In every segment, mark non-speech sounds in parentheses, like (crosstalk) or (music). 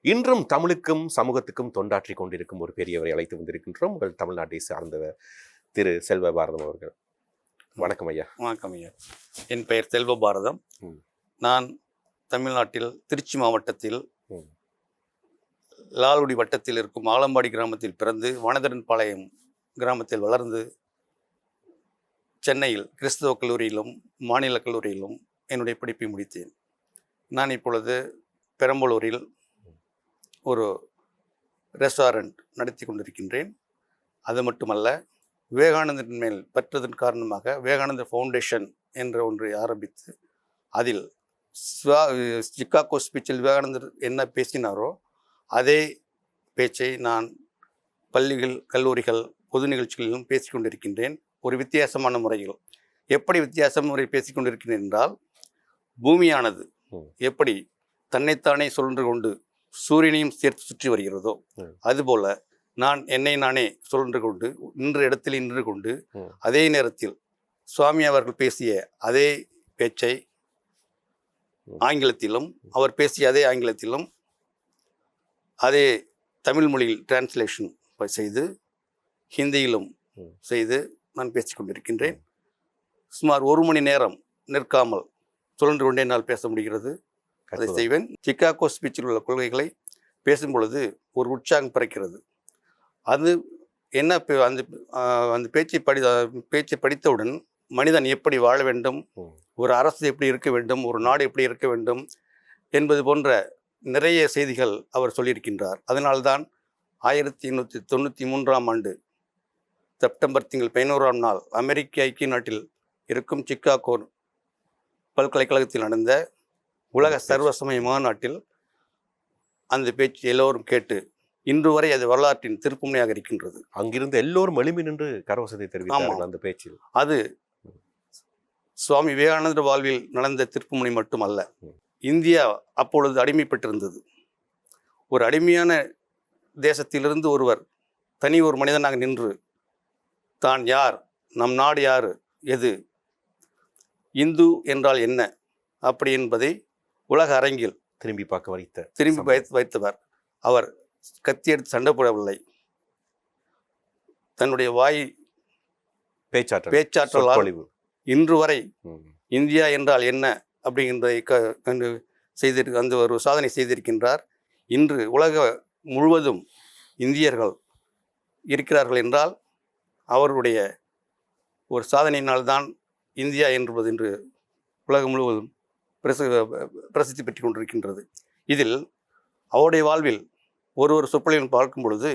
இன்றும் தமிழுக்கும் சமூகத்துக்கும் தொண்டாற்றி கொண்டிருக்கும் ஒரு பெரியவரை அழைத்து வந்திருக்கின்றோம். உங்கள் தமிழ்நாட்டை சார்ந்தவர் திரு செல்வ பாரதம் அவர்கள். வணக்கம் ஐயா. வணக்கம் ஐயா. என் பெயர் செல்வ பாரதம். நான் தமிழ்நாட்டில் திருச்சி மாவட்டத்தில். லால்குடி வட்டத்தில் இருக்கும் ஆலம்பாடி கிராமத்தில் பிறந்து வனதரன் பாளையம் கிராமத்தில் வளர்ந்து சென்னையில் கிறிஸ்தவ கல்லூரியிலும் மாநில கல்லூரியிலும் என்னுடைய படிப்பை முடித்தேன். நான் இப்பொழுது பெரம்பலூரில் ஒரு ரெஸ்டாரண்ட் நடத்தி கொண்டிருக்கின்றேன். அது மட்டுமல்ல விவேகானந்தரின் மேல் பற்றதன் காரணமாக விவேகானந்த ஃபவுண்டேஷன் என்ற ஒன்றை ஆரம்பித்து அதில் ஸ்வா- சிக்காகோ ஸ்பீச்சில் விவேகானந்தர் என்ன பேசினாரோ அதே பேச்சை நான் பள்ளிகள் கல்லூரிகள் பொது நிகழ்ச்சிகளிலும் பேசிக் கொண்டிருக்கின்றேன். ஒரு வித்தியாசமான முறையில். எப்படி வித்தியாச முறை பேசிக் கொண்டிருக்கிறேன் என்றால் பூமியானது. எப்படி தன்னைத்தானே சுழன்று கொண்டு சூரியனையும் சேர்த்து சுற்றி வருகிறதோ. அதுபோல நான் என்னை நானே சுழன்று கொண்டு நின்ற இடத்தில் நின்று கொண்டு. அதே நேரத்தில் சுவாமி அவர்கள் பேசிய அதே பேச்சை. ஆங்கிலத்திலும் அவர் பேசிய அதே ஆங்கிலத்திலும் அதே தமிழ் மொழியில் டிரான்ஸ்லேஷன் செய்து ஹிந்தியிலும். செய்து நான் பேசிக் கொண்டிருக்கின்றேன் சுமார் ஒரு மணி நேரம் நிற்காமல் சுழன்று கொண்டே என்னால் பேச முடிகிறது அதை. செய்வேன். சிக்காகோ ஸ்பீச்சில் உள்ள கொள்கைகளை பேசும் பொழுது ஒரு உற்சாகம் பிறக்கிறது. அது என்ன அந்த அந்த பேச்சை படி பேச்சை படித்தவுடன் மனிதன் எப்படி வாழ வேண்டும். ஒரு அரசு எப்படி இருக்க வேண்டும்? ஒரு நாடு எப்படி இருக்க வேண்டும்? என்பது போன்ற நிறைய செய்திகள் அவர் சொல்லியிருக்கின்றார். அதனால்தான் ஆயிரத்தி எண்ணூற்றி தொண்ணூற்றி மூன்றாம் ஆண்டு செப்டம்பர் திங்கள் பதினோராம் நாள் அமெரிக்க ஐக்கிய நாட்டில் இருக்கும் சிக்காகோ பல்கலைக்கழகத்தில் நடந்த உலக சர்வசமய மாநாட்டில் அந்த பேச்சு எல்லோரும் கேட்டு இன்று வரை அது வரலாற்றின் திருப்புமுனையாக இருக்கின்றது. அங்கிருந்து எல்லோரும் எழுமி நின்று கரவசத்தை தெரிவித்தார்கள் அந்த பேச்சில். அது சுவாமி விவேகானந்தர் வாழ்வில் நடந்த திருப்புமுனை மட்டுமல்ல. இந்தியா அப்பொழுது அடிமைப்பட்டிருந்தது. ஒரு அடிமையான தேசத்திலிருந்து ஒருவர் தனி ஒரு மனிதனாக நின்று தான் யார் நம் நாடு யார் எது இந்து என்றால் என்ன அப்படி என்பதை உலக அரங்கில் திரும்பி பார்க்க வைத்த திரும்பி வைத்தவர் அவர் கத்தி எடுத்து சண்டை போடவில்லை தன்னுடைய வாய் பேச்சாற்றல் பேச்சாற்றலால் சொற்பொழிவு. இன்று வரை. இந்தியா என்றால் என்ன கண்டு செய்திரு அந்த ஒரு சாதனை செய்திருக்கின்றார் இன்று உலக முழுவதும் இந்தியர்கள் இருக்கிறார்கள் என்றால் அவருடைய ஒரு சாதனையினால்தான் இந்தியா என்பது இன்று உலகம் முழுவதும் பிரசி பிரசித்தி பெற்றுக் கொண்டிருக்கின்றது. இதில் அவருடைய வாழ்வில் ஒரு ஒரு சொற்பொழிவில் பார்க்கும் பொழுது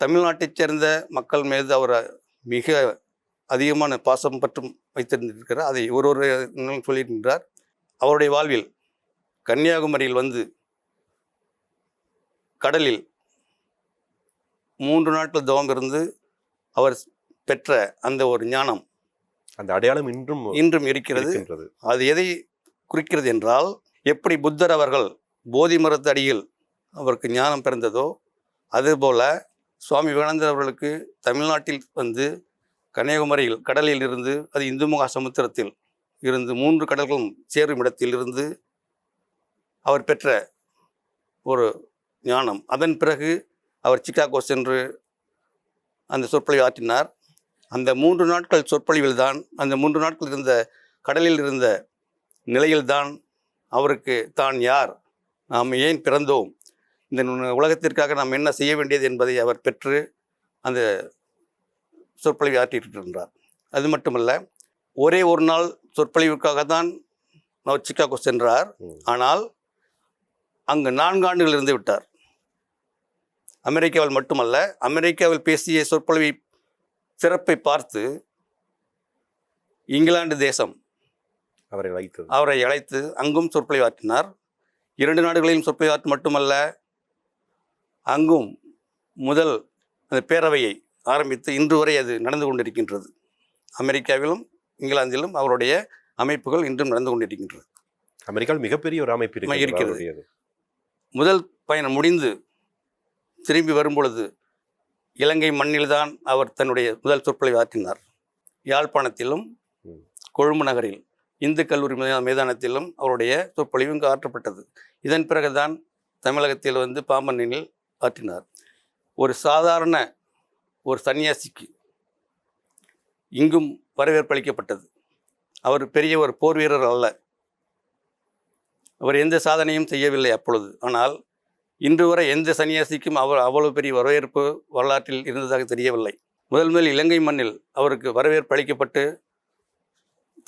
தமிழ்நாட்டைச் சேர்ந்த மக்கள் மீது அவர் மிக அதிகமான பாசம் பற்றும் வைத்திருந்திருக்கிறார். அதை ஒரு ஒரு சொல்லியிருக்கின்றார். அவருடைய வாழ்வில் கன்னியாகுமரியில் வந்து கடலில் மூன்று நாட்கள் தவம் இருந்து அவர் பெற்ற அந்த ஒரு ஞானம் அந்த அடையாளம் இன்றும் இன்றும் இருக்கிறது. அது எதை குறிக்கிறது என்றால் எப்படி புத்தர் அவர்கள் போதி மரத்து அடியில் அவருக்கு ஞானம் பிறந்ததோ அதுபோல் சுவாமி விவேகானந்தர் அவர்களுக்கு தமிழ்நாட்டில் வந்து கன்னியாகுமரியில் கடலில் இருந்து அது இந்து மகா சமுத்திரத்தில் இருந்து மூன்று கடல்களும் சேரும் இடத்தில் இருந்து அவர் பெற்ற ஒரு ஞானம். அதன் பிறகு அவர் சிக்காகோ சென்று அந்த சொற்பொழிவு ஆற்றினார். அந்த மூன்று நாட்கள் சொற்பொழிவில் தான் அந்த மூன்று நாட்கள் இருந்த கடலில் இருந்த நிலையில்தான் அவருக்கு தான் யார்? நாம் ஏன் பிறந்தோம்? இந்த உலகத்திற்காக நாம் என்ன செய்ய வேண்டியது என்பதை அவர் பெற்று அந்த சொற்பொழிவை ஆற்றியிருக்கின்றார். அது மட்டுமல்ல ஒரே ஒரு நாள் சொற்பொழிவுக்காக தான் அவர் சிக்காகோ சென்றார். ஆனால் அங்கு நான்கு ஆண்டுகள் இருந்து விட்டார். அமெரிக்காவில் மட்டுமல்ல அமெரிக்காவில் பேசிய சொற்பொழிவை சிறப்பை பார்த்து இங்கிலாந்து தேசம் அவரை வைத்தது அவரை அழைத்து அங்கும் சொற்பொழிவாற்றினார். இரண்டு நாடுகளிலும் சொற்பொழிவாற்று மட்டுமல்ல அங்கும் முதல் அந்த பேரவையை ஆரம்பித்து இன்று வரை அது நடந்து கொண்டிருக்கின்றது. அமெரிக்காவிலும் இங்கிலாந்திலும் அவருடைய அமைப்புகள் இன்றும் நடந்து கொண்டிருக்கின்றது. அமெரிக்காவில் மிகப்பெரிய ஒரு அமைப்பு இருக்கிறது. முதல் பயணம் முடிந்து திரும்பி வரும்பொழுது இலங்கை மண்ணில்தான் அவர் தன்னுடைய முதல் சொற்பொழிவை ஆற்றினார். யாழ்ப்பாணத்திலும். கொழும்பு நகரில். இந்து கல்லூரி மைதானத்திலும் அவருடைய சொற்பொழிவு இங்கு ஆற்றப்பட்டது. இதன் பிறகுதான் தமிழகத்தில் வந்து பாம்பனில் ஆற்றினார். ஒரு சாதாரண ஒரு சன்னியாசிக்கு இங்கும் வரவேற்பு அளிக்கப்பட்டது. அவர் பெரிய ஒரு போர் வீரர் அல்ல. அவர் எந்த சாதனையும் செய்யவில்லை அப்பொழுது. ஆனால் இன்று வரை எந்த சன்னியாசிக்கும் அவர் அவ்வளவு பெரிய வரவேற்பு வரலாற்றில் இருந்ததாக தெரியவில்லை. முதல் முதல் இலங்கை மண்ணில் அவருக்கு வரவேற்பு அளிக்கப்பட்டு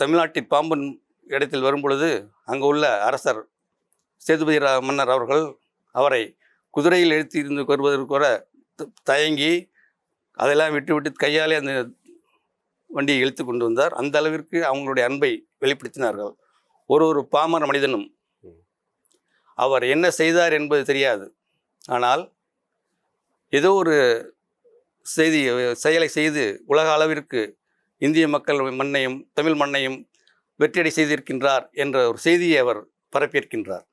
தமிழ்நாட்டில் பாம்பன் இடத்தில் வரும் பொழுது அங்கு உள்ள அரசர் சேதுபதி மன்னர் அவர்கள் அவரை குதிரையில் எழுத்தி இருந்து வருவதற்கு கூட த- தயங்கி அதெல்லாம் விட்டு விட்டு கையாலே அந்த வண்டியை இழுத்து கொண்டு வந்தார். அந்த அளவிற்கு அவங்களுடைய அன்பை வெளிப்படுத்தினார்கள். ஒரு ஒரு பாமர மனிதனும் அவர் என்ன செய்தார் என்பது தெரியாது. ஆனால் ஏதோ ஒரு செய்தி செயலை செய்து உலக அளவிற்கு இந்திய மக்கள் மண்ணையும் தமிழ் மண்ணையும் வெற்றியடை செய்திருக்கின்றார் என்ற ஒரு செய்தியை அவர் பரப்பியிருக்கின்றார்.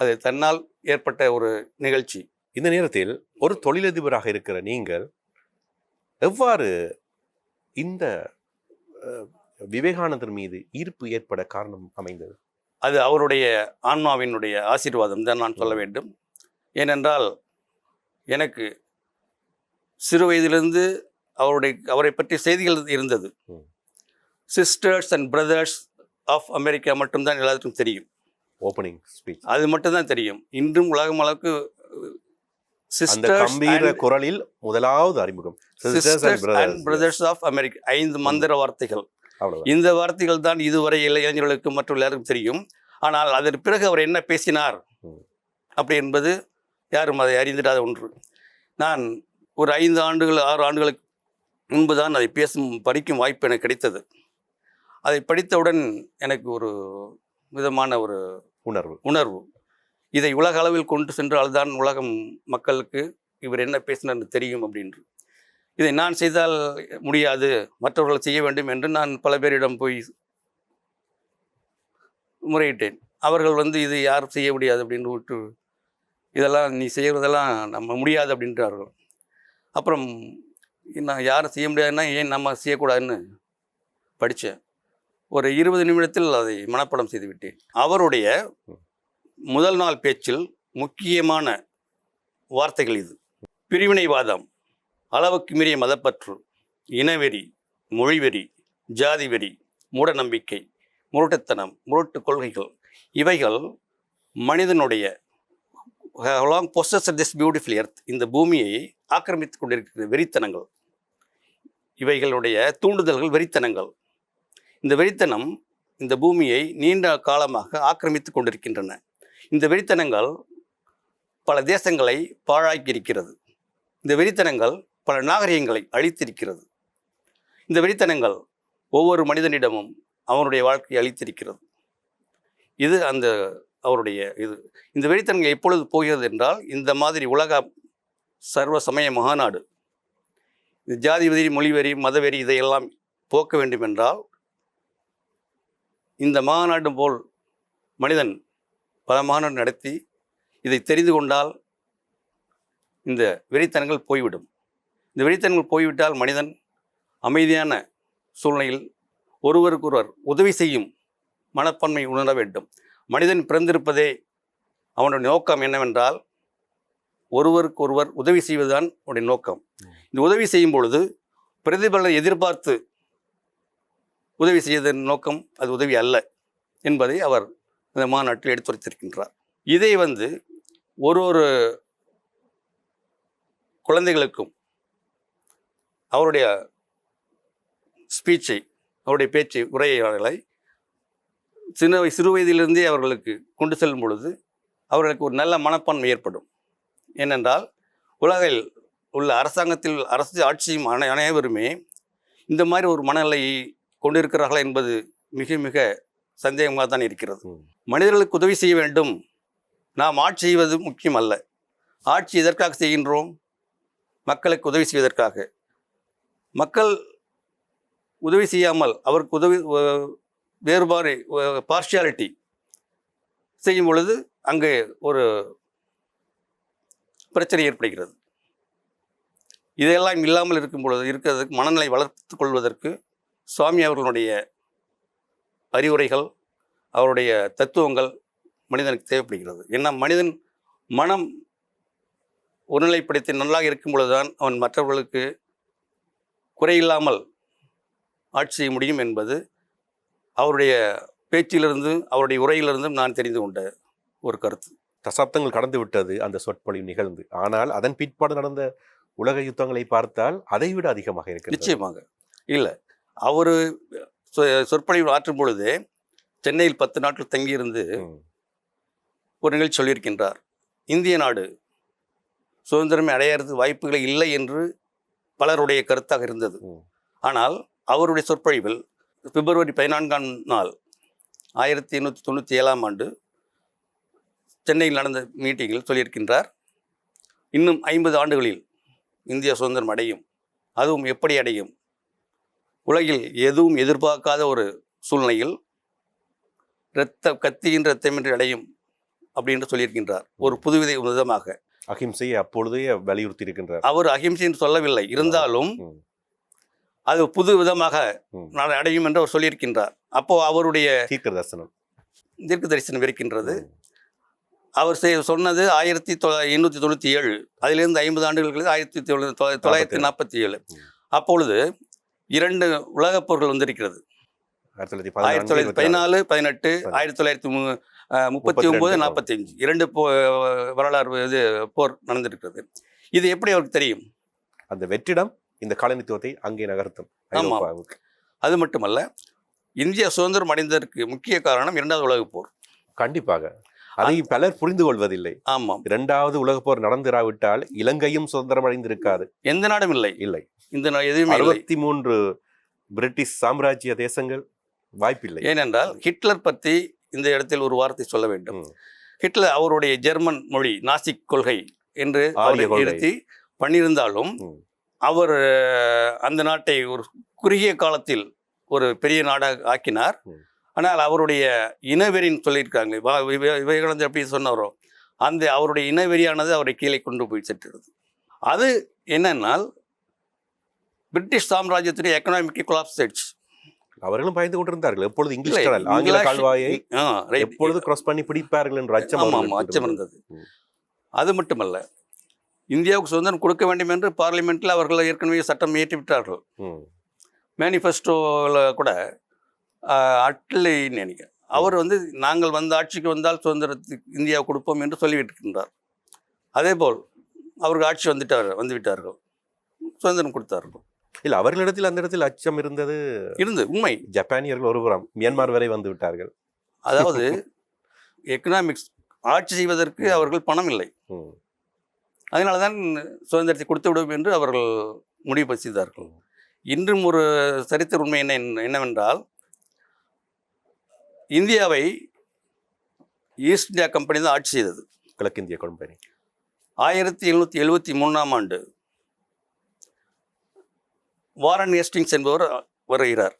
அது தன்னால் ஏற்பட்ட ஒரு நிகழ்ச்சி. இந்த நேரத்தில் ஒரு தொழிலதிபராக இருக்கிற நீங்கள் எவ்வாறு இந்த விவேகானந்தர் மீது ஈர்ப்பு ஏற்பட காரணம் அமைந்தது? அது அவருடைய ஆன்மாவினுடைய ஆசீர்வாதம் தான் நான் சொல்ல வேண்டும். ஏனென்றால் எனக்கு சிறு வயதிலிருந்து அவருடைய அவரை பற்றி செய்திகள் இருந்தது. Sisters and brothers of America மட்டும்தான் எல்லாத்துக்கும் தெரியும். ஓப்பனிங் ஸ்பீச் அது மட்டும்தான் தெரியும். இன்றும் உலகம் அளவுக்கு கம்பீர சிஸ்டர்ஸ் குரலில் முதலாவது அறிமுகம். பிரதர்ஸ் ஆஃப் அமெரிக்கா ஐந்து மந்திர வார்த்தைகள். இந்த வார்த்தைகள் தான் இதுவரை இளை- இளைஞர்களுக்கு மற்றும் எல்லாருக்கும் தெரியும். ஆனால் அதற்கு பிறகு அவர் என்ன பேசினார். அப்படி என்பது யாரும் அதை அறிந்திடாத ஒன்று. நான் ஒரு ஐந்து ஆண்டுகள் ஆறு ஆண்டுகளுக்கு முன்பு தான் அதை பேசும் படிக்கும் வாய்ப்பு எனக்கு கிடைத்தது. அதை படித்தவுடன் எனக்கு ஒரு விதமான ஒரு உணர்வு. உணர்வு. இதை உலக அளவில் கொண்டு சென்றால்தான் உலகம் மக்களுக்கு இவர் என்ன பேசினார்னு தெரியும் அப்படின்று. இதை நான் செய்தால் முடியாது மற்றவர்கள் செய்ய வேண்டும் என்று நான் பல பேரிடம் போய் முறையிட்டேன். அவர்கள் வந்து இது யாரும் செய்ய முடியாது அப்படின்னு விட்டு இதெல்லாம் நீ செய்கிறதெல்லாம் நம்ம முடியாது அப்படின்றார்கள். அப்புறம் நான் யாரும் செய்ய முடியாதுன்னா ஏன் நம்ம செய்யக்கூடாதுன்னு படித்தேன். ஒரு இருபது நிமிடத்தில் அதை மனப்பாடம் செய்துவிட்டேன் அவருடைய முதல் நாள் பேச்சில் முக்கியமான வார்த்தைகள் இது. பிரிவினைவாதம் அளவுக்கு மீறிய மதப்பற்று இனவெறி மொழிவெறி ஜாதி வெறி மூடநம்பிக்கை முரட்டுத்தனம் முரட்டு கொள்கைகள் இவைகள் மனிதனுடைய long possess this beautiful earth இந்த பூமியை ஆக்கிரமித்து கொண்டிருக்கிற வெறித்தனங்கள். இவைகளுடைய தூண்டுதல்கள் வெறித்தனங்கள். இந்த வெறித்தனம் இந்த பூமியை நீண்ட காலமாக ஆக்கிரமித்து கொண்டிருக்கின்றன. இந்த வெறித்தனங்கள் பல தேசங்களை பாழாக்கி இருக்கிறது இந்த வெறித்தனங்கள் பல நாகரிகங்களை அழித்திருக்கிறது. இந்த வெறித்தனங்கள் ஒவ்வொரு மனிதனிடமும் அவனுடைய வாழ்க்கையை அழித்திருக்கிறது இது அந்த அவருடைய இது. இந்த வெறித்தனங்கள் எப்பொழுது போகிறது என்றால் இந்த மாதிரி உலக சர்வ சமய மகாநாடு இது ஜாதி வெறி மொழிவெறி மதவெறி இதையெல்லாம் போக்க வேண்டும் என்றால் இந்த மாநாடு போல் மனிதன் பல மாநாடு நடத்தி இதை தெரிந்து கொண்டால் இந்த வெறித்தனங்கள் போய்விடும். இந்த வெறித்தனங்கள் போய்விட்டால் மனிதன் அமைதியான சூழ்நிலையில் ஒருவருக்கொருவர் உதவி செய்யும் மனப்பான்மை உணர வேண்டும். மனிதன் பிறந்திருப்பதே அவனுடைய நோக்கம் என்னவென்றால் ஒருவருக்கு ஒருவர் உதவி செய்வதுதான் அவனுடைய நோக்கம். இந்த உதவி செய்யும் பொழுது பிரதிபலனை எதிர்பார்த்து உதவி செய்வதன் நோக்கம் அது உதவி அல்ல என்பதை அவர் இந்த மாநாட்டில் எடுத்துரைத்திருக்கின்றார். இதை வந்து ஒரு ஒரு குழந்தைகளுக்கும் அவருடைய ஸ்பீச்சை அவருடைய பேச்சு உரையாடலை சின்ன சிறு வயதிலிருந்தே அவர்களுக்கு கொண்டு செல்லும் பொழுது அவர்களுக்கு ஒரு நல்ல மனப்பான்மை ஏற்படும். ஏனென்றால் உலகில் உள்ள அரசாங்கத்தில் அரசு ஆட்சியும் அனை அனைவருமே இந்த மாதிரி ஒரு மனநிலையை கொண்டிருக்கிறார்களா என்பது மிக மிக சந்தேகமாக தான் இருக்கிறது. மனிதர்களுக்கு உதவி செய்ய வேண்டும். நாம் ஆட்சி செய்வது முக்கியம் அல்ல ஆட்சி எதற்காக செய்கின்றோம்? மக்களுக்கு உதவி செய்வதற்காக. மக்கள் உதவி செய்யாமல் அவருக்கு உதவி வேறுபாடு பார்ஷியாலிட்டி செய்யும் பொழுது அங்கே ஒரு பிரச்சனை ஏற்படுகிறது. இதையெல்லாம் இல்லாமல் இருக்கும் பொழுது இருக்கிறதுக்கு மனநிலை வளர்த்து கொள்வதற்கு சுவாமி அவர்களுடைய அறிவுரைகள் அவருடைய தத்துவங்கள் மனிதனுக்கு தேவைப்படுகிறது. ஏன்னா மனிதன் மனம் ஒருநிலைப்படுத்தி நன்றாக இருக்கும் பொழுதுதான் அவன் மற்றவர்களுக்கு குறையில்லாமல் ஆட்சி செய்ய முடியும் என்பது அவருடைய பேச்சிலிருந்து அவருடைய உரையிலிருந்தும் நான் தெரிந்து கொண்ட ஒரு கருத்து. தசாப்தங்கள் கடந்து விட்டது அந்த சொற்பொழிவு நிகழ்ந்து. ஆனால் அதன் பிற்பாடு நடந்த உலக யுத்தங்களை பார்த்தால் அதை விட அதிகமாக இருக்கிறது நிச்சயமாக. இல்லை அவர் சொற்பொழிவு ஆற்றும் பொழுதே சென்னையில் பத்து நாட்கள் தங்கியிருந்து. ஒரு நிகழ்ச்சி சொல்லியிருக்கின்றார். இந்திய நாடு சுதந்திரமே அடையறது வாய்ப்புகளே இல்லை என்று பலருடைய கருத்தாக இருந்தது. ஆனால் அவருடைய சொற்பொழிவில் பிப்ரவரி பதினான்காம் நாள் ஆயிரத்தி எண்ணூற்றி தொண்ணூற்றி ஏழாம் ஆண்டு சென்னையில் நடந்த மீட்டிங்கில் சொல்லியிருக்கின்றார் இன்னும் ஐம்பது ஆண்டுகளில் இந்திய சுதந்திரம் அடையும். அதுவும் எப்படி அடையும்? உலகில் எதுவும் எதிர்பார்க்காத ஒரு சூழ்நிலையில் இரத்த கத்தியின் ரத்தமின்றி அடையும். அப்படின்னு சொல்லியிருக்கின்றார். ஒரு புதுவித விதமாக அகிம்சையை அப்பொழுதே வலியுறுத்தி இருக்கின்றார் அவர் அகிம்சை என்று சொல்லவில்லை. இருந்தாலும். அது புது விதமாக. நான் அடையும் என்று அவர் சொல்லியிருக்கின்றார். அப்போ அவருடைய தீர்க்க தரிசனம் தீர்க்க தரிசனம் இருக்கின்றது. அவர் சொன்னது ஆயிரத்தி தொள்ள எண்ணூற்றி தொண்ணூற்றி ஏழு. அதிலிருந்து ஐம்பது ஆண்டுகள் கழித்து ஆயிரத்தி தொள்ள- தொள்ள- தொள்ளாயிரத்தி நாற்பத்தி ஏழு. அப்பொழுது இரண்டு உலகப் போர்கள் வந்திருக்கிறது. ஆயிரத்தி தொள்ளாயிரத்தி பதினாலு பதினெட்டு ஆயிரத்தி தொள்ளாயிரத்தி முப்பத்தி ஒன்பது நாற்பத்தி அஞ்சு இரண்டு போ வரலாறு இது போர் நடந்திருக்கிறது. இது எப்படி அவருக்கு தெரியும்? அந்த வெற்றிடம் இந்த காலனித்துவத்தை அங்கே நகர்த்தும். ஐரோப்பாவுக்கு. அது மட்டுமல்ல இந்தியா சுதந்திரம் அடைந்ததற்கு முக்கிய காரணம் இரண்டாவது உலகப் போர். கண்டிப்பாக. அதை பலர் புரிந்து கொள்வதில்லை ஆமாம். இரண்டாவது உலகப் போர் நடந்திராவிட்டால் இலங்கையும் சுதந்திரம் அடைந்திருக்காது. எந்த நாடும் இல்லை. இல்லை. இந்த எதுவுமே அறுபத்தி மூன்று பிரிட்டிஷ் சாம்ராஜ்ய தேசங்கள் வாய்ப்பில்லை. ஏனென்றால் ஹிட்லர் பற்றி இந்த இடத்தில் ஒரு வார்த்தை சொல்ல வேண்டும். ஹிட்லர் அவருடைய ஜெர்மன் மொழி நாசிக் கொள்கை என்று அவரை. நிறுத்தி பண்ணியிருந்தாலும். அவர் அந்த நாட்டை ஒரு குறுகிய காலத்தில் ஒரு பெரிய நாடாக ஆக்கினார். ஆனால் அவருடைய இனவெறின்னு விவே- விவேகானந்தர் எப்படி சொன்னாரோ அந்த அவருடைய இனவெறியானது அவரை கீழே கொண்டு போய் சென்றது. அது என்னன்னால் பிரிட்டிஷ் சாம்ராஜ்யத்துடைய எக்கனாமிக் கொலாப்ஸ் ஆயிடுச்சு. அவர்களும் பயந்து கொண்டிருந்தார்கள். எப்பொழுது இங்கிலீஷ் கடல் ஆங்கில கால்வாயை. எப்பொழுது கிராஸ் பண்ணி பிடிப்பார்கள் என்ற அச்சம் அச்சம் இருந்தது. அது மட்டுமல்ல இந்தியாவுக்கு சுதந்திரம் கொடுக்க வேண்டும் என்று பார்லிமெண்ட்டில் அவர்கள் ஏற்கனவே சட்டம் இயற்றி விட்டார்கள் ம். மேனிஃபெஸ்டோவில் கூட ஆஹ், அட்லி நினைக்க அவர் வந்து நாங்கள் வந்து ஆட்சிக்கு வந்தால் சுதந்திரத்துக்கு இந்தியா கொடுப்போம் என்று சொல்லிவிட்டிருக்கின்றார். அதேபோல் அவருக்கு ஆட்சி வந்துட்டார் வந்து விட்டார்கள் சுதந்திரம் கொடுத்தார்கள். இல்ல அவர்களிடத்தில் அந்த இடத்தில் அச்சம் இருந்தது. இருந்து உண்மை. ஜப்பானியர்கள் ஒருபுறம் மியான்மர் வரை வந்து விட்டார்கள். அதாவது எக்கனாமிக்ஸ் ஆட்சி செய்வதற்கு அவர்கள் பணம் இல்லை. அதனால தான் சுதந்திரத்தை கொடுத்து விடும் என்று அவர்கள் முடிவு செய்தார்கள். இன்றும் ஒரு சரித்திர உண்மை என்ன என்னவென்றால் இந்தியாவை ஈஸ்ட் இந்தியா கம்பெனி தான் ஆட்சி செய்தது. கிழக்கிந்திய கம்பெனி ஆயிரத்தி எழுநூற்றி எழுபத்தி மூணாம் ஆண்டு வாரன் ஹேஸ்டிங்ஸ் என்பவர் வருகிறார்.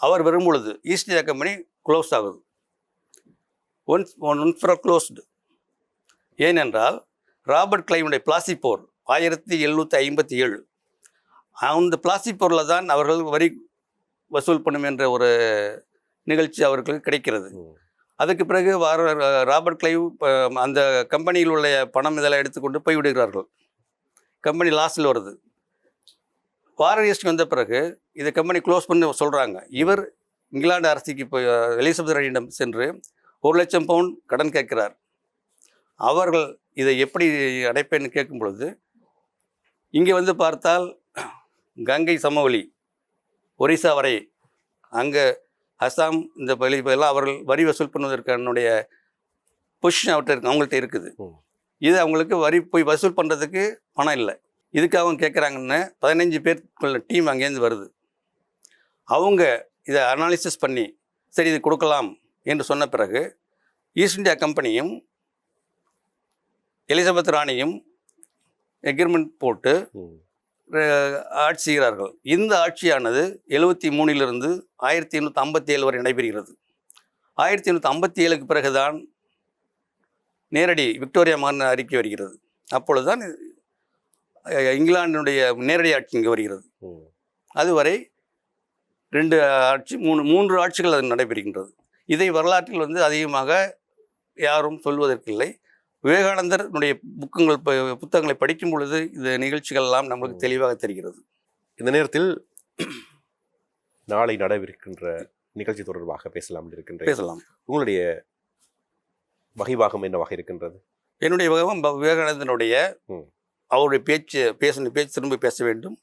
அவர் வரும் பொழுது ஈஸ்ட் இந்தியா கம்பெனி க்ளோஸ் ஆகுது. Once one one for closed ஏனென்றால் ராபர்ட் கிளைவுடைய பிளாசி போர் ஆயிரத்தி எழுநூற்றி ஐம்பத்தி ஏழு. அந்த பிளாசி போரில் தான் அவர்கள் வரி வசூல் பண்ணும் என்ற ஒரு நிகழ்ச்சி அவர்களுக்கு கிடைக்கிறது. அதுக்கு பிறகு வார ராபர்ட் கிளைவ் அந்த கம்பெனியில் உள்ள பணம் இதெல்லாம் எடுத்துக்கொண்டு போய் விடுகிறார்கள். கம்பெனி லாஸில் வருது. வாரணியஸ்ட் வந்த பிறகு இதை கம்பெனி க்ளோஸ் பண்ணி சொல்கிறாங்க இவர் இங்கிலாந்து அரசுக்கு போய் அஹ், எலிசபெத் ராணியிடம் சென்று ஒரு லட்சம் பவுண்ட் கடன் கேட்கிறார். அவர்கள் இதை எப்படி அடைப்பேன்னு கேட்கும் பொழுது இங்கே வந்து பார்த்தால் கங்கை சமவெளி ஒரிசா வரை அங்கே அஸ்ஸாம் இந்த பகுதி எல்லாம் அவர்கள் வரி வசூல் பண்ணுவதற்கானுடைய பொசிஷன் அவர்கிட்ட இருக்கு அவங்கள்ட்ட இருக்குது. இது அவங்களுக்கு வரி போய் வசூல் பண்ணுறதுக்கு பணம் இல்லை. இதுக்கு அவங்க கேட்குறாங்கன்னு பதினஞ்சு பேருக்குள்ள டீம் அங்கேருந்து வருது. அவங்க இதை அனாலிசிஸ் பண்ணி சரி இது கொடுக்கலாம் என்று சொன்ன பிறகு ஈஸ்ட் இந்தியா கம்பெனியும் எலிசபெத் ராணியும் எக்ரிமெண்ட் போட்டு ஆட்சி செய்கிறார்கள். இந்த ஆட்சியானது எழுபத்தி மூணிலிருந்து ஆயிரத்தி எண்ணூற்றி ஐம்பத்தி ஏழு வரை நடைபெறுகிறது. ஆயிரத்தி எண்ணூற்றி ஐம்பத்தி ஏழுக்கு பிறகுதான் நேரடி விக்டோரியா மகன் அறிக்கை வருகிறது. அப்பொழுதுதான் அஹ், இங்கிலாந்தினுடைய நேரடி ஆட்சி இங்கே வருகிறது. அதுவரை ரெண்டு ஆட்சி மூணு மூன்று ஆட்சிகள் அது நடைபெறுகின்றது. இதை வரலாற்றில் வந்து அதிகமாக யாரும் சொல்வதற்கில்லை. விவேகானந்தருடைய புக்குங்கள் புத்தகங்களை படிக்கும் பொழுது இந்த நிகழ்ச்சிகள் எல்லாம் நம்மளுக்கு தெளிவாக தெரிகிறது இந்த நேரத்தில் (clears throat) நாளை நடவிருக்கின்ற நிகழ்ச்சி தொடர்பாக பேசலாம் இருக்கின்ற பேசலாம் உங்களுடைய வகைவாகம் என்னவாக இருக்கின்றது என்னுடைய வகம் ப- விவேகானந்தனுடைய. அவருடைய பேச்சு பேசின பேச்சு திரும்ப பேச வேண்டும்.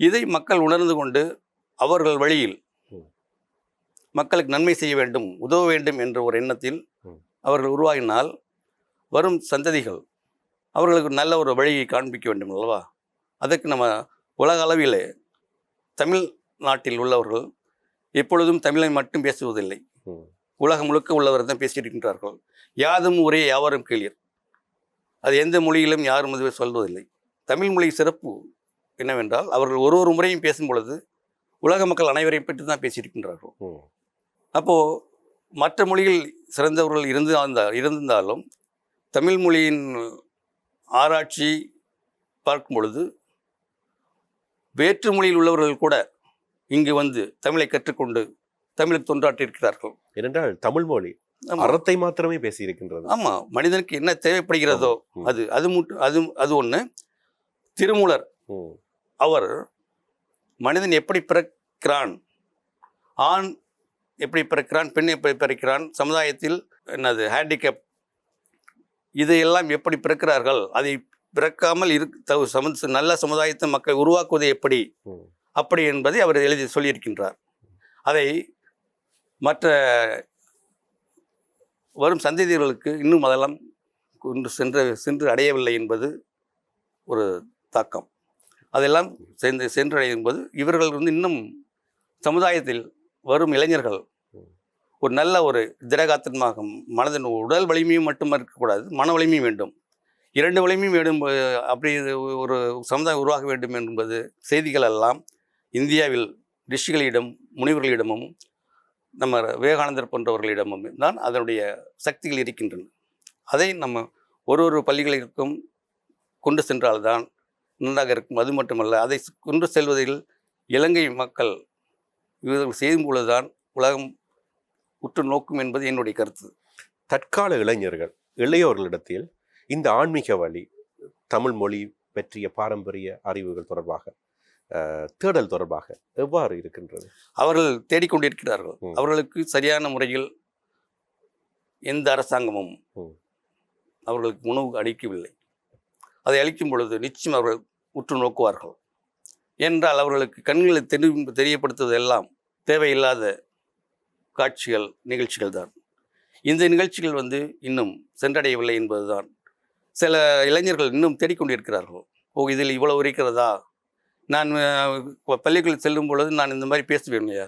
இதை மக்கள் உணர்ந்து கொண்டு அவர்கள் வழியில். மக்களுக்கு நன்மை செய்ய வேண்டும் உதவ வேண்டும் என்ற ஒரு எண்ணத்தில். அவர்கள் உருவாகினால் வரும் சந்ததிகள். அவர்களுக்கு நல்ல ஒரு வழியை காண்பிக்க வேண்டும் அல்லவா? அதற்கு நம்ம உலக அளவிலே தமிழ் நாட்டில் உள்ளவர்கள் எப்பொழுதும் தமிழை மட்டும் பேசுவதில்லை. உலகம் முழுக்க உள்ளவர் தான் பேசியிருக்கின்றார்கள் யாதும் ஒரே யாவரும் கேளீர். அது எந்த மொழியிலும் யாரும் இதுவே சொல்வதில்லை. தமிழ் மொழி சிறப்பு என்னவென்றால் அவர்கள் ஒரு ஒரு முறையும் பேசும் பொழுது உலக மக்கள் அனைவரையும் பற்றி தான் பேசியிருக்கின்றார்கள். அப்போது மற்ற மொழிகள் சிறந்தவர்கள் இருந்து இருந்திருந்தாலும் தமிழ் மொழியின் ஆராய்ச்சி பார்க்கும் பொழுது வேற்று மொழியில் உள்ளவர்கள் கூட இங்கு வந்து தமிழை கற்றுக்கொண்டு தமிழுக்கு தொண்டாற்றியிருக்கிறார்கள் ஏனென்றால் தமிழ் மொழி. அறத்தை மாத்திரமே பேசி இருக்கின்றது ஆமா மனிதனுக்கு என்ன தேவைப்படுகிறதோ. அது அது மட்டும் அது அது ஒன்று திருமூலர். அவர் மனிதன் எப்படி பிறக்கிறான் ஆண் எப்படி பிறக்கிறான் பெண் எப்படி பிறக்கிறான் சமுதாயத்தில் என்னது ஹேண்டிகேப் இதையெல்லாம் எப்படி பிறக்கிறார்கள்? அதை பிறக்காமல் இரு சம நல்ல சமுதாயத்தை மக்கள் உருவாக்குவது எப்படி. அப்படி என்பதை அவர் எழுதி சொல்லியிருக்கின்றார். அதை மற்ற வரும் சந்ததியர்களுக்கு இன்னும் அதெல்லாம் கொண்டு சென்று சென்று அடையவில்லை என்பது ஒரு தாக்கம். அதெல்லாம் சென்று சென்றடையும் என்பது இவர்கள் வந்து இன்னும் சமுதாயத்தில் வரும் இளைஞர்கள் ஒரு நல்ல ஒரு திடகாத்திரமாக மனதின் உடல் வலிமையும் மட்டும் இருக்கக்கூடாது மன வலிமையும் வேண்டும். இரண்டு வலிமையும் வேண்டும் அப்படி ஒரு சமுதாயம் உருவாக வேண்டும் என்பது செய்திகள் எல்லாம் இந்தியாவில் ரிஷிகளிடம் முனிவர்களிடமும் நம்ம விவேகானந்தர் போன்றவர்களிடமும் தான் அதனுடைய சக்திகள் இருக்கின்றன. அதை நம்ம ஒரு ஒரு பள்ளிகளிற்கும் கொண்டு சென்றால்தான் நன்றாக இருக்கும். அது மட்டுமல்ல அதை கொண்டு செல்வதில் இலங்கை மக்கள் இவர்கள் செய்யும் பொழுதுதான் உலகம் உற்று நோக்கும் என்பது என்னுடைய கருத்து. தற்கால இளைஞர்கள் இளையோர்களிடத்தில் இந்த ஆன்மீக வழி தமிழ் மொழி பற்றிய பாரம்பரிய அறிவுகள் தொடர்பாக தேடல் தொடர்பாக எவ்வாறு இருக்கின்றது? அவர்கள் தேடிக்கொண்டிருக்கிறார்கள். அவர்களுக்கு சரியான முறையில் எந்த அரசாங்கமும். அவர்களுக்கு உணவு அளிக்கவில்லை. அதை அளிக்கும் பொழுது நிச்சயம் அவர்கள் உற்று நோக்குவார்கள். என்றால் அவர்களுக்கு கண்களை தெரி தெரியப்படுத்துவது எல்லாம் தேவையில்லாத காட்சிகள் நிகழ்ச்சிகள் தான். இந்த நிகழ்ச்சிகள் வந்து இன்னும் சென்றடையவில்லை என்பதுதான். சில இளைஞர்கள் இன்னும் தேடிக்கொண்டிருக்கிறார்கள். ஓ இதில் இவ்வளோ இருக்கிறதா? நான் பள்ளிக்குள் பள்ளிகளில் செல்லும் பொழுது நான் இந்த மாதிரி பேசுவேன் இல்லையா?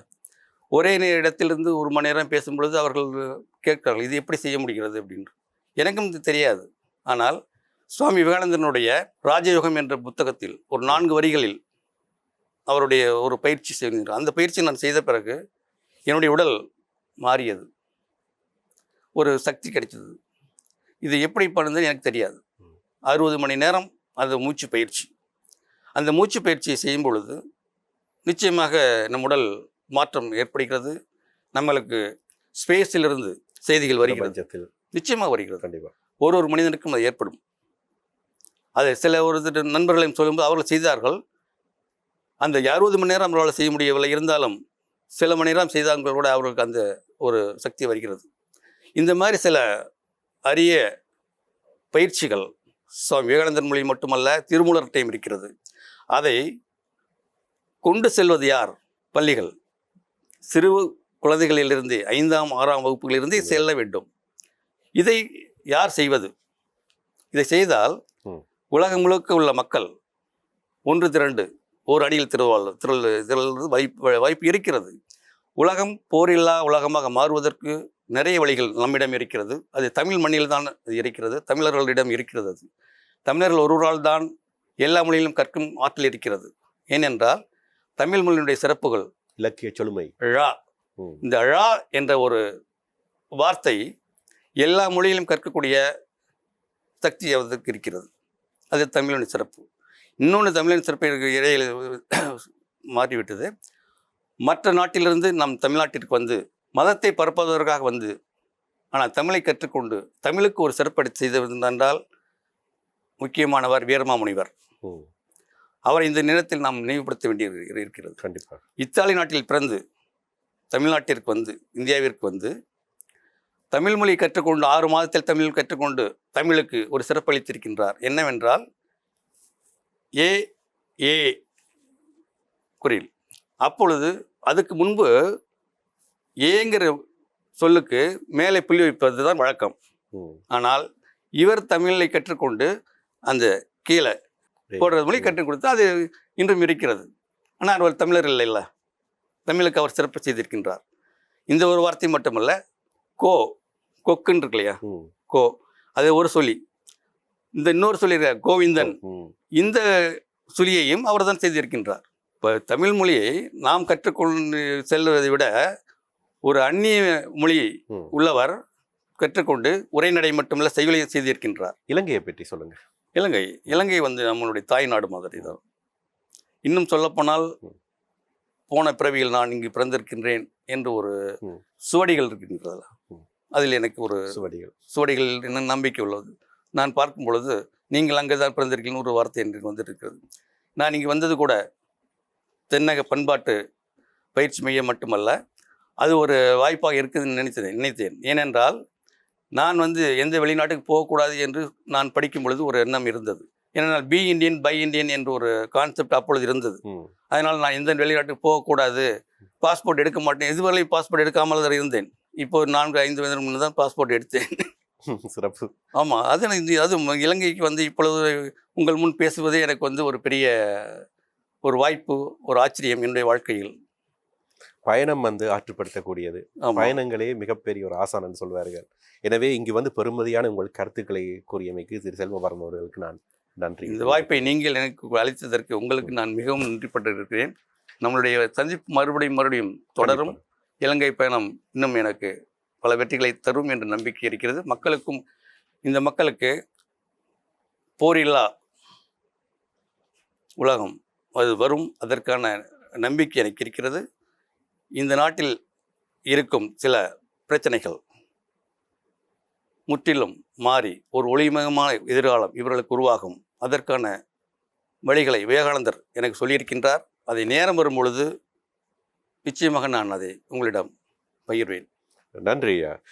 ஒரே இடத்திலிருந்து ஒரு மணி நேரம் பேசும் பொழுது அவர்கள் கேட்கிறார்கள் இது எப்படி செய்ய முடிகிறது? அப்படின்னு. எனக்கும் இது தெரியாது. ஆனால் சுவாமி விவேகானந்தனுடைய ராஜயோகம் என்ற புத்தகத்தில் ஒரு நான்கு வரிகளில் அவருடைய ஒரு பயிற்சி செய்கிறார் அந்த பயிற்சி நான் செய்த பிறகு என்னுடைய உடல் மாறியது. ஒரு சக்தி கிடைச்சது. இது எப்படி பண்ணுறது எனக்கு தெரியாது. அறுபது மணி நேரம் அது மூச்சு பயிற்சி. அந்த மூச்சு பயிற்சியை செய்யும் பொழுது நிச்சயமாக நம் உடல் மாற்றம் ஏற்படுகிறது. நம்மளுக்கு ஸ்பேஸிலிருந்து செய்திகள் வருகிறது. நிச்சயமாக வருகிறது. கண்டிப்பா. ஒரு ஒரு மனிதனுக்கும் அது ஏற்படும். அதை சில ஒரு நண்பர்களையும் சொல்லும்போது அவர்கள் செய்தார்கள். அந்த அறுபது மணி நேரம் அவர்களால் செய்ய முடியவில்லை. இருந்தாலும் சில மணி நேரம் செய்தார்கள் கூட அவர்களுக்கு அந்த ஒரு சக்தி வருகிறது. இந்த மாதிரி சில அரிய பயிற்சிகள் சுவாமி விவேகானந்தர் மொழி மட்டுமல்ல திருமூலர் டைம் இருக்கிறது. அதை கொண்டு செல்வது யார்? பள்ளிகள். சிறு குழந்தைகளிலிருந்து ஐந்தாம் ஆறாம் வகுப்புகளிலிருந்தே செல்ல வேண்டும். இதை யார் செய்வது? இதை செய்தால். உலகம் முழுக்க உள்ள மக்கள் ஒன்று திரண்டு ஓர் அடியில் திருவாள் திரள் திரள்வது வாய்ப்பு வாய்ப்பு இருக்கிறது. உலகம் போரில்லா உலகமாக மாறுவதற்கு நிறைய வழிகள் நம்மிடம் இருக்கிறது. அது தமிழ் மண்ணில் தான் அது இருக்கிறது. தமிழர்களிடம் இருக்கிறது அது. தமிழர்கள் ஒருவரால் தான் எல்லா மொழியிலும் கற்கும் ஆற்றல் இருக்கிறது. ஏனென்றால் தமிழ் மொழியினுடைய சிறப்புகள் இலக்கிய சொல்லுமை ழா ம். இந்த ழா என்ற ஒரு வார்த்தை எல்லா மொழியிலும் கற்கக்கூடிய சக்தி அதற்கு இருக்கிறது. அது தமிழின் சிறப்பு. இன்னொன்று தமிழின் சிறப்பு இடையில் (coughs) மாறிவிட்டது. மற்ற நாட்டிலிருந்து நம் தமிழ்நாட்டிற்கு வந்து மதத்தை பரப்புவதற்காக வந்து ஆனால் தமிழை கற்றுக்கொண்டு தமிழுக்கு ஒரு சிறப்படி செய்திருந்தால் முக்கியமானவர் வீரமாமுனிவர். அவரை இந்த நேரத்தில் நாம் நினைவுபடுத்த வேண்டியது இருக்கிறது. கண்டிப்பாக இத்தாலி நாட்டில் பிறந்து தமிழ்நாட்டிற்கு வந்து இந்தியாவிற்கு வந்து தமிழ் மொழி கற்றுக்கொண்டு ஆறு மாதத்தில் தமிழ் கற்றுக்கொண்டு தமிழுக்கு ஒரு சிறப்பளித்திருக்கின்றார். என்னவென்றால் ஏ ஏ. குறில் அப்பொழுது அதுக்கு முன்பு ஏங்கிற சொல்லுக்கு மேலே புள்ளி வைப்பது தான் வழக்கம் ஆனால் இவர் தமிழை கற்றுக்கொண்டு அந்த கீழே போடுறது மொழி கற்றுக் கொடுத்து அது இன்றும் இருக்கிறது. ஆனால் அவர் தமிழர் இல்லைல்ல. தமிழுக்கு அவர் சிறப்பு செய்திருக்கின்றார். இந்த ஒரு வார்த்தை மட்டுமல்ல கோ கொக்குன்னு இருக்கு இல்லையா? கோ. அது ஒரு சொல்லி. இந்த இன்னொரு சொல்லி இருக்க கோவிந்தன் இந்த சுழியையும் அவர் தான் செய்திருக்கின்றார். இப்போ தமிழ் மொழியை நாம் கற்றுக்கொண்டு செல்வதை விட ஒரு அந்நிய மொழி. உள்ளவர் கற்றுக்கொண்டு உரைநடை மட்டுமல்ல செய்வலையை செய்திருக்கின்றார். இலங்கையை பற்றி சொல்லுங்க. இலங்கை இலங்கை வந்து நம்மளுடைய தாய் நாடு மாதிரி தான். இன்னும் சொல்லப்போனால். போன பிறவியில் நான் இங்கு பிறந்திருக்கின்றேன் என்று ஒரு. சுவடிகள் இருக்கின்றதா. அதில் எனக்கு ஒரு சுவடிகள். சுவடிகள் என்ன நம்பிக்கை உள்ளது? நான் பார்க்கும் பொழுது நீங்கள் அங்கே தான் பிறந்திருக்கீங்கன்னு ஒரு வார்த்தை என்று வந்திருக்கிறது. நான் இங்கே வந்தது கூட தென்னக பண்பாட்டு பயிற்சி மையம் மட்டுமல்ல அது ஒரு வாய்ப்பாக இருக்குதுன்னு நினைத்தேன் நினைத்தேன். ஏனென்றால் நான் வந்து எந்த வெளிநாட்டுக்கு போகக்கூடாது என்று நான் படிக்கும் பொழுது ஒரு எண்ணம் இருந்தது. ஏனென்றால் பி இந்தியன் பை இந்தியன் என்ற ஒரு கான்செப்ட் அப்பொழுது இருந்தது. அதனால் நான் எந்த வெளிநாட்டுக்கு போகக்கூடாது பாஸ்போர்ட் எடுக்க மாட்டேன். இதுவரை பாஸ்போர்ட் எடுக்காமல் தான் இருந்தேன். இப்போ ஒரு நான்கு ஐந்து வருடம் முன்னர் தான் பாஸ்போர்ட் எடுத்தேன். (laughs) சிறப்பு. ஆமாம் அது எனக்கு அது இலங்கைக்கு வந்து இப்பொழுது உங்கள் முன் பேசுவதே எனக்கு வந்து ஒரு பெரிய ஒரு வாய்ப்பு ஒரு ஆச்சரியம் என்னுடைய வாழ்க்கையில். பயணம் வந்து ஆற்றுப்படுத்தக்கூடியது. பயணங்களே மிகப்பெரிய ஒரு ஆசானன்னு சொல்வார்கள். எனவே இங்கு வந்து பெருமதியான உங்கள் கருத்துக்களை கூறியமைக்கு திரு செல்வபரம் அவர்களுக்கு நான் நன்றி. இந்த வாய்ப்பை நீங்கள் எனக்கு அளித்ததற்கு உங்களுக்கு நான் மிகவும் நன்றிப்பட்டு இருக்கிறேன் நம்மளுடைய சந்திப்பு மறுபடியும் மறுபடியும் தொடரும். இலங்கை பயணம் இன்னும் எனக்கு பல வெற்றிகளை தரும் என்ற நம்பிக்கை இருக்கிறது. மக்களுக்கும் இந்த மக்களுக்கு போரில்லா உலகம் அது வரும் அதற்கான நம்பிக்கை எனக்கு இருக்கிறது. இந்த நாட்டில் இருக்கும் சில பிரச்சனைகள் முற்றிலும் மாறி ஒரு ஒளிமயமான எதிர்காலம் இவர்களுக்கு உருவாகும். அதற்கான வழிகளை விவேகானந்தர் எனக்கு சொல்லியிருக்கின்றார். அதை நேரம் வரும் பொழுது நிச்சயமாக நான் அதை உங்களிடம் பகிர்வேன். நன்றி ஐயா